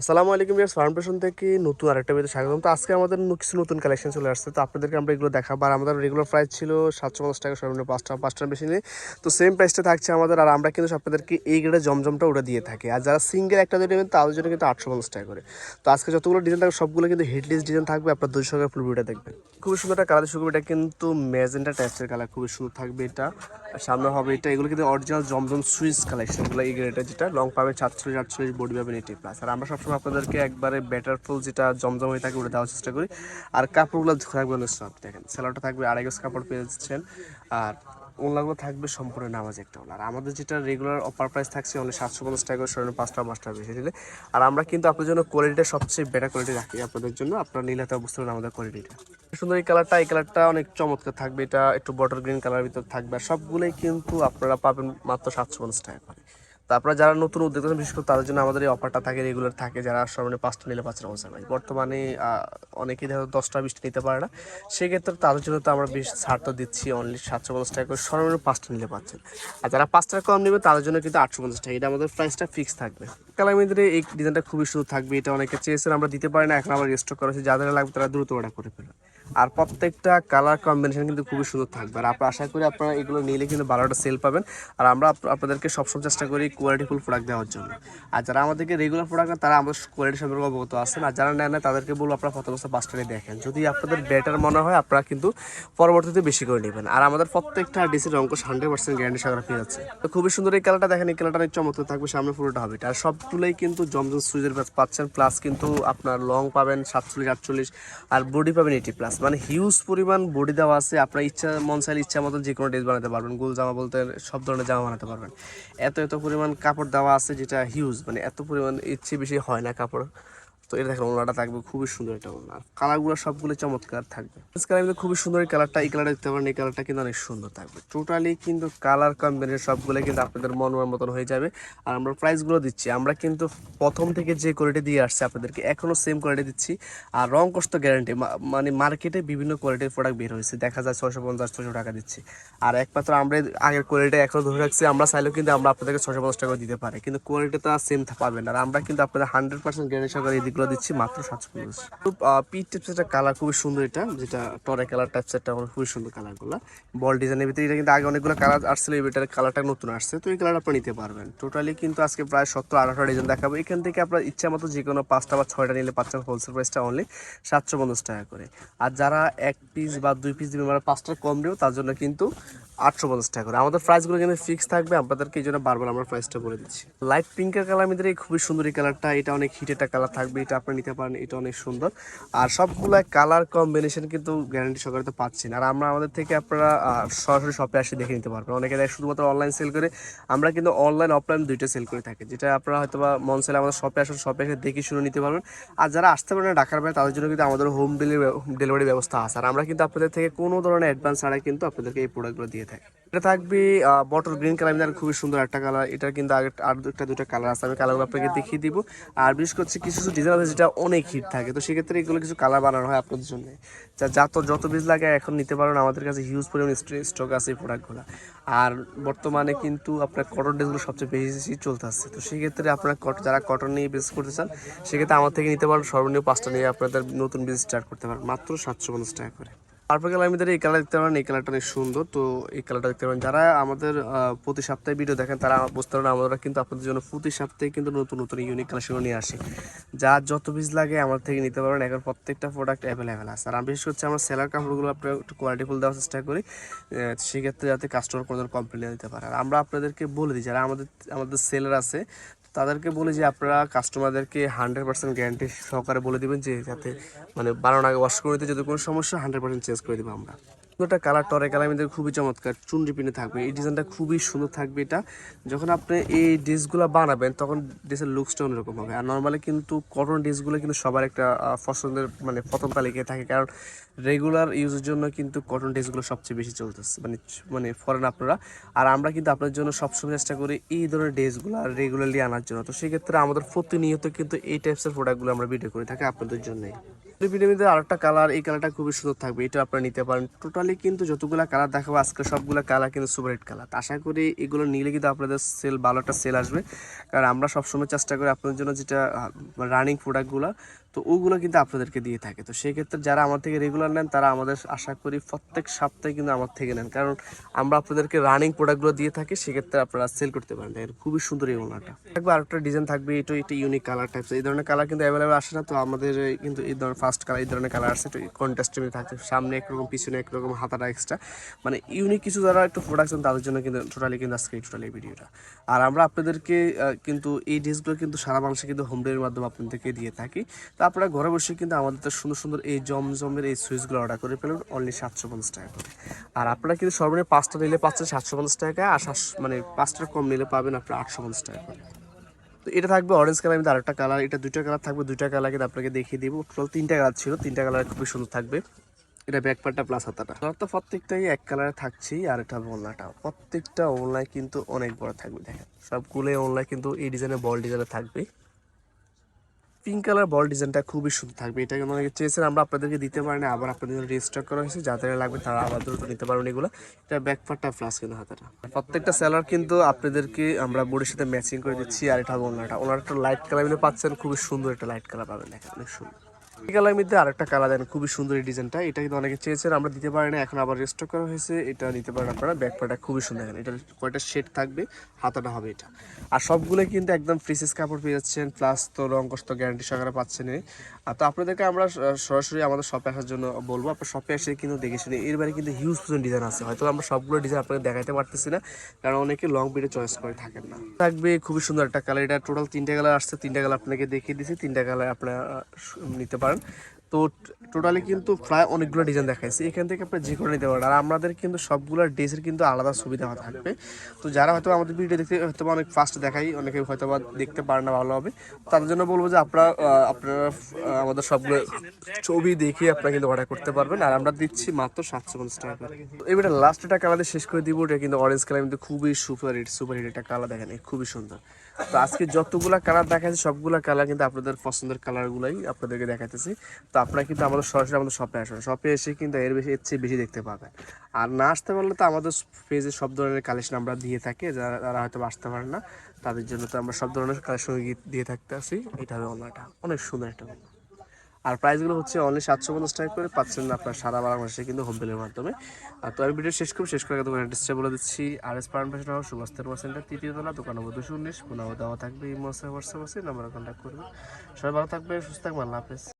আসসালামু আলাইকুম ইয়ার farm passion থেকে নতুন আরেকটা ভিডিও স্বাগতম। তো আজকে আমাদের কিছু নতুন কালেকশন চলে আসছে। তো আপনাদেরকে আমরা এগুলো দেখাবো। আর আমাদের রেগুলার প্রাইস ছিল সাতশো পঞ্চাশ টাকা, সর্বনিম্ন পাঁচটা, পাঁচটার বেশি নিয়ে তো সেম প্রাইসটা থাকছে আমাদের। আর আমরা কিন্তু আপনাদেরকে এই গ্রেডে জমজমটা ওটা দিয়ে থাকি। আর যারা সিঙ্গেল একটা দিয়ে নেবেন, তাদের জন্য কিন্তু আটশো পঞ্চাশ টাকা করে। তো আজকে যতগুলো ডিজাইন থাকবে, সবগুলো কিন্তু হেডলেস ডিজাইন থাকবে। আপনার দুশো টাকা ফুল ভিডিও দেখবেন। খুবই সুন্দর একটা কালার শুরু এটা কিন্তু ম্যাজেন্টা টাইপসের কালার খুবই সুন্দর থাকবে এটা। সামনে হবে এটা। এগুলো কিন্তু অরিজিনাল জমজম সুইস কালেকশন এগুলো এই গ্রেডটা যেটা লং পাবে সাতচল্লিশ, আটচল্লিশ, বডি পাবেন এটি প্লাস আর আমরা সবসময় আপনাদেরকে একবারে বেটার ফুল যেটা জমজম হয়ে থাকে ওটা দেওয়ার চেষ্টা করি। আর কাপড়গুলো থাকবে অনেক সফট দেখেন স্যালোটা থাকবে আড়াই গজ কাপড় পেয়ে যাচ্ছেন। আর ওনলাগুলো থাকবে সম্পূর্ণ নামাজ একটা আর আমাদের যেটা রেগুলার অফার প্রাইস থাকছে অনলি সাতশো পঞ্চাশ টাকা করে সরেন পাঁচটা পাঁচটা বেশি দিলে আর আমরা কিন্তু আপনার জন্য কোয়ালিটিটা সবচেয়ে বেটার কোয়ালিটি রাখি আপনাদের জন্য। আপনার নীলাতে বুঝতে পারেন আমাদের কোয়ালিটিটা সুন্দর এই কালারটা এই কালারটা অনেক চমৎকার থাকবে। এটা একটু বটল গ্রিন কালার ভিতর থাকবে। আর সবগুলোই কিন্তু আপনারা পাবেন মাত্র সাতশো পঞ্চাশ টাকা করে। তো আপনারা যারা নতুন উদ্যোগ বিশেষ করে তাদের জন্য আমাদের এই অফারটা থাকে রেগুলার থাকে, যারা সর্বনিম্ন পাঁচটা নিলে পাঁচটা পঞ্চাশ ভাই বর্তমানে অনেকেই ধরো দশটা, বিশটা নিতে পারে না। সেক্ষেত্রে তাদের জন্য তো আমরা বেশ ছাড় তো দিচ্ছি অনলি সাতশো পঞ্চাশ টাকা করে সর্বনিম্ন পাঁচটা নিলে পাচ্ছেন। আর যারা পাঁচটা কম নেবে, তাদের জন্য কিন্তু আটশো পঞ্চাশ টাকা। এটা আমাদের প্রাইসটা ফিক্স থাকবে। কালামিদের এই ডিজাইনটা খুবই সুন্দর থাকবে। এটা অনেকে চেয়েছেন, আমরা দিতে পারি না। এখন আবার স্টক করা হয়েছে। যাদের লাগবে তারা দ্রুত অর্ডার করে ফেলবে আর প্রত্যেকটা কালার কম্বিনেশন কিন্তু খুবই সুন্দর থাকবে। আর আপনার আশা করি আপনারা এগুলো নিলে কিন্তু বারোটা সেল পাবেন। আর আমরা আপনাদেরকে সবসময় চেষ্টা করি কোয়ালিটিফুল প্রোডাক্ট দেওয়ার জন্য। আর যারা আমাদেরকে রেগুলার প্রোডাক্ট তারা আমাদের কোয়ালিটি সম্পর্কে অবগত আছেন। আর যারা নেন না, তাদেরকে বলব আপনারা প্রথম অবস্থা দেখেন। যদি আপনাদের বেটার মনে হয়, আপনারা কিন্তু পরবর্তীতে বেশি করে নেবেন। আর আমাদের প্রত্যেকটা ডিসির অঙ্ক হান্ড্রেড পার্সেন্ট গ্যারান্টি সহকারে পেয়ে যাচ্ছে। তো খুবই সুন্দর এই কালারটা দেখেন, এই কালারটা চমৎকার থাকবে, সামনে পুরোটা হবে। আর সবগুলোই কিন্তু জমজম সুইজের পাচ্ছেন প্লাস কিন্তু আপনার লং পাবেন সাতচল্লিশ, আটচল্লিশ, আর বডি পাবেন এইটি প্লাস মানে হিউজ পরিমাণ বডি দেওয়া আছে, আপনার ইচ্ছা, মন চাইলে ইচ্ছা মতন যে কোনো ড্রেস বানাতে পারবেন, গোল জামা বলতে সব ধরনের জামা বানাতে পারবেন। এত এত পরিমাণ কাপড় দেওয়া আছে যেটা হিউজ মানে এত পরিমাণ ইচ্ছে বেশি হয় না কাপড়। তো এটা দেখেন ওনাটা থাকবে, খুবই সুন্দর এটা ওনার কালারগুলো সবগুলো চমৎকার থাকবে। কালার কিন্তু খুবই সুন্দর এই কালারটা এই কালারটা দেখতে পারেন, এই কালারটা কিন্তু অনেক সুন্দর থাকবে। টোটালি কিন্তু কালার কম্বিনেশন সবগুলো কিন্তু আপনাদের মন মতন হয়ে যাবে। আর আমরা প্রাইসগুলো দিচ্ছি। আমরা কিন্তু প্রথম থেকে যে কোয়ালিটি দিয়ে আসছে আপনাদেরকে এখনও সেম কোয়ালিটি দিচ্ছি। আর রং কষ্ট গ্যারান্টি মানে মার্কেটে বিভিন্ন কোয়ালিটির প্রোডাক্ট বের হয়েছে। দেখা যায় ছশো পঞ্চাশ ছশো টাকা দিচ্ছি। আর একমাত্র আমরা আগের কোয়ালিটি এখনও ধরে রাখছি। আমরা চাইলেও কিন্তু আমরা আপনাদেরকে ছশো পঞ্চাশ টাকা দিতে পারি। কিন্তু কোয়ালিটি কোয়ালিটিটা সেম পাবেন আর আমরা কিন্তু আপনাদের হান্ড্রেড পার্সেন্ট গ্যারান্টি সহকারে এই দিকগুলো দিচ্ছি মাত্র সাতশো পঞ্চাশ পিট টিপস একটা কালার খুবই সুন্দর এটা, যেটা টরে কালার টাইপস একটা খুবই সুন্দর কালারগুলো বল ডিজাইনের ভিতরে এটা কিন্তু আগে অনেকগুলো কালার আসছিল এটার কালারটা নতুন আসছে। তো এই কালার আপনি নিতে পারবেন। টোটালি কিন্তু আজকে প্রায় সত্তর আঠারোটা ডিজাইন দেখাবো। এখান থেকে আপনার ইচ্ছা মতো যে কোনো পাঁচটা বা ছয়টা নিলে পাচ্ছেন হোলসেল প্রাইসটা অনলি সাতশো পঞ্চাশ টাকা করে। আর যারা এক পিস বা দুই পিস দিবে মানে পাঁচটা কম দেবো তার জন্য কিন্তু আটশো পঞ্চাশ টাকা করে। আমাদের প্রাইসগুলো কিন্তু ফিক্স থাকবে, আপনাদেরকে এই জন্য বারবার আমরা প্রাইসটা বলে দিচ্ছি। লাইট পিঙ্কের কালার মধ্যে এই খুবই সুন্দর এই কালারটা এটা অনেক হিট একটা কালার থাকবে। এটা আপনি নিতে পারেন, এটা অনেক সুন্দর। আর সবগুলো কালার কম্বিনেশন কিন্তু গ্যারান্টি সহকারে তো পাচ্ছেন আর আমরা আমাদের থেকে আপনারা সরাসরি শপে আসে দেখে নিতে পারবেন। অনেকে দেখে শুধুমাত্র অনলাইন সেল করে, আমরা কিন্তু অনলাইন অফলাইন দুইটা সেল করে থাকি। যেটা আপনারা হয়তো বা মন সেল আমাদের শপে আসুন শপে এসে দেখে শুনে নিতে পারবেন। আর যারা আসতে পারেন না ঢাকার বাইরে, তাদের জন্য কিন্তু আমাদের হোম ডেলিভারি ডেলিভারি ব্যবস্থা আছে। আর আমরা কিন্তু আপনাদের থেকে কোনো ধরনের অ্যাডভান্স ছাড়াই কিন্তু আপনাদেরকে এই প্রোডাক্টগুলো দিয়ে থাকি। এটা থাকবে বটল গ্রিন কালার কিন্তু খুবই সুন্দর একটা কালার এটা কিন্তু আগে আর দুটা দুটো কালার আছে। আমি কালারগুলো আপনাকে দেখিয়ে দিব। আর বিশেষ করে হচ্ছে কিছু কিছু ডিজাইন আছে যেটা অনেক হিট থাকে। তো সেক্ষেত্রে এগুলো কিছু কালার বানানো হয় আপনাদের জন্য। যা যত যত বীজ লাগে এখন নিতে পারেন আমাদের কাছে হিউজ পরিমাণ স্টক আছে এই প্রোডাক্টগুলো আর বর্তমানে কিন্তু আপনার কটন ড্রেসগুলো সবচেয়ে বেশি চলতে আসছে তো সেক্ষেত্রে আপনারা কট যারা কটন নিয়ে বিজনেস করতে চান, সেক্ষেত্রে আমার থেকে নিতে পারেন সর্বনিম্ন পাঁচটা নিয়ে আপনাদের নতুন বিজনেস স্টার্ট করতে পারেন। মাত্র সাতশো পঞ্চাশ টাকা করে। পার্পল কালার ভিতরে এই কালার দেখতে পারেন, এই কালারটা অনেক সুন্দর। তো এই কালারটা দেখতে পারেন। যারা আমাদের প্রতি সপ্তাহে ভিডিও দেখেন, তারা বুঝতে পারেন আমরা কিন্তু আপনাদের জন্য প্রতি সপ্তাহে কিন্তু নতুন নতুন ইউনিক কালেকশন নিয়ে আসি। যার যত পিস লাগে আমার থেকে নিতে পারেন এখন প্রত্যেকটা প্রোডাক্ট অ্যাভেলেবেল আছে। আর আমি বিশেষ করছি, আমরা সেলার কাপড়গুলো আপনার একটু কোয়ালিটিফুল দেওয়ার চেষ্টা করি। সেক্ষেত্রে যাতে কাস্টমার কোনো কমপ্লেন দিতে পারে। আর আমরা আপনাদেরকে বলে দিই, যারা আমাদের আমাদের সেলার আছে তাদেরকে বলি যে আপনারা কাস্টমারদেরকে হান্ড্রেড পার্সেন্ট গ্যারান্টি সহকারে বলে দিবেন যে যাতে মানে বানানোর আগে ওয়াশ করে দিতে যদি কোনো সমস্যা হান্ড্রেড পার্সেন্ট চেঞ্জ করে দেবো আমরা। সুন্দরটা কালার টরে কালার আমাদের খুবই চমৎকার। চুনরি পিনে থাকবে। এই ডিজাইনটা খুবই সুন্দর থাকবে এটা। যখন আপনি এই ড্রেসগুলো বানাবেন, তখন ড্রেসের লুকসটা অন্যরকম হবে। আর নর্মালি কিন্তু কটন ড্রেসগুলো কিন্তু সবার একটা পছন্দের মানে প্রথম তালিকায় থাকে। কারণ রেগুলার ইউজের জন্য কিন্তু কটন ড্রেসগুলো সবচেয়ে বেশি চলতেছে। মানে মানে ফরেন আপনারা। আর আমরা কিন্তু আপনার জন্য সবসময় চেষ্টা করি এই ধরনের ড্রেসগুলো রেগুলারলি আনার জন্য। তো সেক্ষেত্রে আমাদের প্রতিনিয়ত কিন্তু এই টাইপসের প্রোডাক্টগুলো আমরা ভিডিও করে থাকি আপনাদের জন্যই। পিরামিডের আরেকটা কালার এই কালারটা খুবই সুন্দর থাকবে, এটা আপনারা নিতে পারেন। টোটালি কিন্তু যতগুলা কালার দেখাবো, আজকে সবগুলা কালার কিন্তু সুপারহিট কালার আশা করি এগুলো নিলে কিন্তু আপনাদের সেল ভালো একটা সেল আসবে। কারণ আমরা সবসময় চেষ্টা করি আপনাদের জন্য যেটা রানিং প্রোডাক্টগুলো তো ওগুলো কিন্তু আপনাদেরকে দিয়ে থাকে। তো সেই ক্ষেত্রে যারা আমার থেকে রেগুলার নেন, তারা আমাদের আশা করি প্রত্যেক সপ্তাহে কিন্তু আমার থেকে নেন। কারণ আমরা আপনাদেরকে রানিং প্রোডাক্টগুলো দিয়ে থাকি, সেক্ষেত্রে আপনারা সেল করতে পারেন দেখেন খুবই সুন্দর এই ওনাটা। থাকবে আরেকটা ডিজাইন থাকবে, এটা একটা ইউনিক কালার টাইপস এই ধরনের কালার কিন্তু অ্যাভেলেবেল আসে না। তো আমাদের কিন্তু এই ধরনের ফার্স্ট কালার এই ধরনের কালার কন্ট্রাস্টের মধ্যে থাকছে সামনে একরকম, পিছনে একরকম, হাতাটা এক্সট্রা মানে ইউনিক কিছু যারা একটু প্রোডাকশন তাদের জন্য কিন্তু টোটালি কিন্তু আজকে টোটালি ভিডিওটা আর আমরা আপনাদেরকে কিন্তু এই ড্রেসগুলো কিন্তু সারা মানুষে কিন্তু হোম ডেলিভারির মাধ্যমে আপনাদেরকে দিয়ে থাকি। আপনারা ঘরে বসে কিন্তু আমাদের তো সুন্দর সুন্দর এই জমজমের এই সুইচগুলো অর্ডার করে ফেলুন অনলি সাতশো পঞ্চাশ টাকা করে। আর আপনারা কিন্তু সর্বনিম্ন পাঁচটা নিলে পাচ্ছেন সাতশো পঞ্চাশ টাকা আর মানে পাঁচটার কম নিলে পাবেন আপনার আটশো পঞ্চাশ টাকা করে। তো এটা থাকবে অরেঞ্জ কালার মধ্যে আরেকটা কালার এটা দুইটা কালার থাকবে, দুইটা কালার কিন্তু আপনাকে দেখিয়ে দিব। টোটাল তিনটা কালার ছিল, তিনটা কালার খুবই সুন্দর থাকবে। এটা ব্যাক পার্টটা প্লাস হাতাটা। তো প্রত্যেকটাই এক কালারে থাকছেই, আর এটা ওলনাটা প্রত্যেকটা ওলনায় কিন্তু অনেক বড় থাকবে, দেখেন। সবগুলোই ওলনায় কিন্তু এই ডিজাইনের বল ডিজাইনে থাকবে পিঙ্ক কালার বল ডিজাইনটা খুবই সুন্দর থাকবে। এটা কিন্তু অনেকে চেয়েছেন, আমরা আপনাদেরকে দিতে পারি না আবার আপনাদের জন্য রেজিস্টার করা হয়েছে। যাদের লাগবে তারা আবার দ্রুত নিতে পারবেন এগুলো। এটা ব্যাকপারটা ফ্লাস কিন্তু হাতাটা। প্রত্যেকটা সেলার কিন্তু আপনাদেরকে আমরা বোর্ডের সাথে ম্যাচিং করে দিচ্ছি, আর এটা হবে ওনাটা ওনার একটা লাইট কালার পাচ্ছেন, খুবই সুন্দর একটা লাইট কালার পাবেন, দেখেন, অনেক সুন্দর। কালার মধ্যে আরেকটা কালার দেন, খুবই সুন্দর এই ডিজাইনটা এটা কিন্তু অনেকে চেয়েছেন, আমরা দিতে পারি না, এখন আবার রেস্টক করা হয়েছে, এটা নিতে পারেন আপনারা। খুবই সুন্দর এটা কয়টা শেড থাকবে, হাতাটা হবে এটা। আর সবগুলো কিন্তু একদম ফ্রিসেস কাপড় পেয়ে যাচ্ছেন প্লাস তো রং কষ্ট গ্যারান্টি সহকারে পাচ্ছেন আর তো আপনাদেরকে আমরা সরাসরি আমাদের শপে আসার জন্য বলব, আপনার শপে এসে কিন্তু দেখে এর কিন্তু হিউজ পর্যন্ত ডিজাইন আছে। হয়তো আমরা সবগুলো ডিজাইন আপনাকে দেখাতে পারতেছি না, কারণ অনেকে লং ভিডিও চয়েস করে থাকেন না। থাকবে খুবই সুন্দর একটা কালার এটা টোটাল তিনটা কালার আসছে, তিনটা কালার আপনাকে দেখিয়ে দিয়েছি তিনটা কালার আপনারা নিতে পারেন। তো টোটালি কিন্তু প্রায় অনেকগুলো ডিজাইন দেখাইছি। এখান থেকে আপনি যে কোনো নিতে পারেন। আর আমাদের কিন্তু সবগুলো ড্রেসের কিন্তু আলাদা সুবিধা থাকবে। তো যারা হয়তো আমাদের ভিডিও দেখতে হয়তো অনেক ফাস্ট দেখাই, অনেকে হয়তো বা দেখতে পারে না ভালো হবে। তাদের জন্য বলব যে আপনারা আপনারা আমাদের সবগুলো ছবি দেখে আপনারা কিন্তু অর্ডার করতে পারবেন। আর আমরা দিচ্ছি মাত্র সাতশো পঞ্চাশ টাকা করে। এবারে লাস্ট একটা কালার শেষ করে দিব। এটা কিন্তু অরেঞ্জ কালার কিন্তু খুবই সুপার হিট সুপার হিট একটা কালার দেখেন। খুবই সুন্দর। তো আজকে যতগুলা কালার দেখাচ্ছি সবগুলা কালার কিন্তু আপনাদের পছন্দের কালারগুলোই আপনাদেরকে দেখাতেছি তো আপনারা কিন্তু আমাদের সরাসরি আমাদের শপে আসবেন। শপে এসে কিন্তু এর বেশি এর চেয়ে বেশি দেখতে পাবেন। আর না আসতে পারলে তো আমাদের পেজে সব ধরনের কালেকশন আমরা দিয়ে থাকি, যারা যারা হয়তো আসতে পারে না, তাদের জন্য তো আমরা সব ধরনের কালেকশন দিয়ে থাকতে আসি এটা হবে অন্যটা। অনেক সুন্দর একটা। আর প্রাইসগুলো হচ্ছে অনলি সাতশো পঞ্চাশ টাকা করে পাচ্ছেন আপনার সারা বারো মাসে কিন্তু হোম ডেলিভারির মাধ্যমে। তো আমি ভিডিও শেষ করব, শেষ করে দোকান অ্যাড্রেসটা বলে দিচ্ছি। R S Paran fashion house Subhash centre তৃতীয় তলা, দোকান নম্বর দুশো উনিশ পুনঃ দেওয়া থাকবে এই মাসে হোয়াটসঅ্যাপ আছে নাম্বার কন্ট্যাক্ট করবে। সবাই ভালো থাকবে সুস্থ থাকবে আল্লাহ হাফেজ।